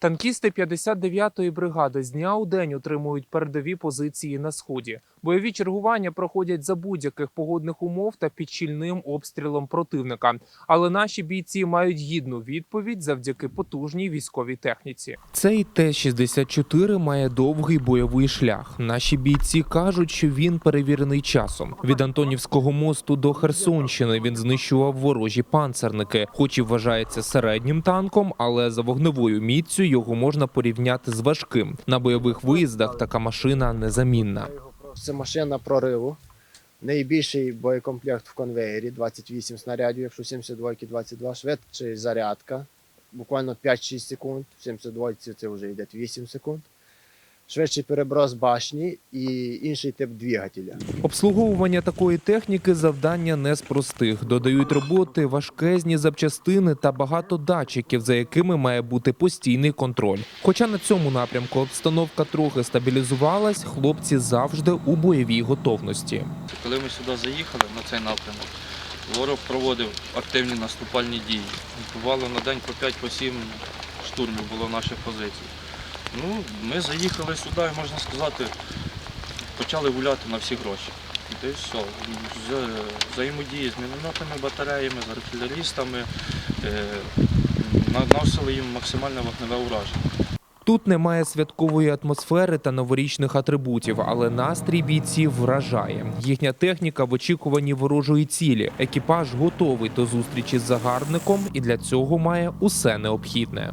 Танкісти 59-ї бригади з дня у день утримують передові позиції на сході. Бойові чергування проходять за будь-яких погодних умов та під щільним обстрілом противника. Але наші бійці мають гідну відповідь завдяки потужній військовій техніці. Цей Т-64 має довгий бойовий шлях. Наші бійці кажуть, що він перевірений часом. Від Антонівського мосту до Херсонщини він знищував ворожі панцерники, хоч і вважається середнім танком, але за вогневою міцю його можна порівняти з важким. На бойових виїздах така машина незамінна. Це машина прориву. Найбільший боєкомплект в конвеєрі 28 снарядів, якщо 72 22 швидше зарядка. Буквально 5-6 секунд. В 72 це вже йде 8 секунд. Швидший переброс башні і інший тип двигателя. Обслуговування такої техніки завдання не з простих. Додають роботи, важкезні запчастини та багато датчиків, за якими має бути постійний контроль. Хоча на цьому напрямку обстановка трохи стабілізувалась, хлопці завжди у бойовій готовності. Коли ми сюди заїхали на цей напрямок, ворог проводив активні наступальні дії. Бувало на день по 5-7 штурмів було наших позицій. Ну, ми заїхали сюди можна сказати, почали гуляти на всі гроші. І все. З- Взаємодії з мінометними батареями, з артилерістами, е, наносили їм максимальне вогневе ураження. Тут немає святкової атмосфери та новорічних атрибутів, але настрій бійців вражає. Їхня техніка в очікуванні ворожої цілі. Екіпаж готовий до зустрічі з загарбником і для цього має усе необхідне.